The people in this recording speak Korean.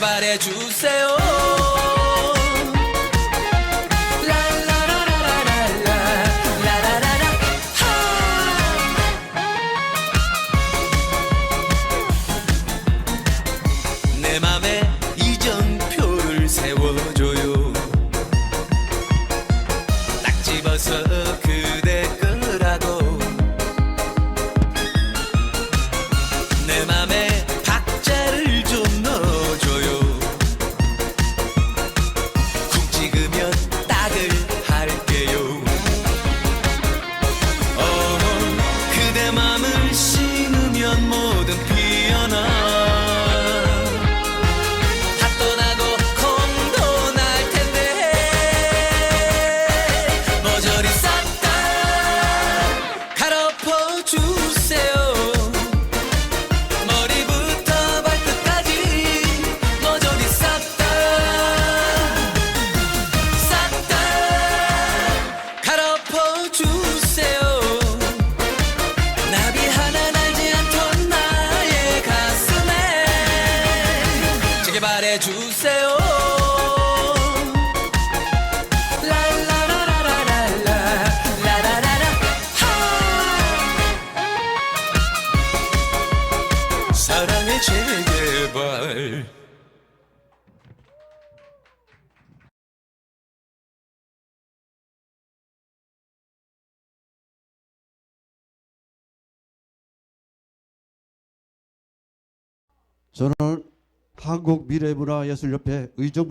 제발 해주세요. 어서 해주세요. 저는 한국 미래문화예술협회 의정부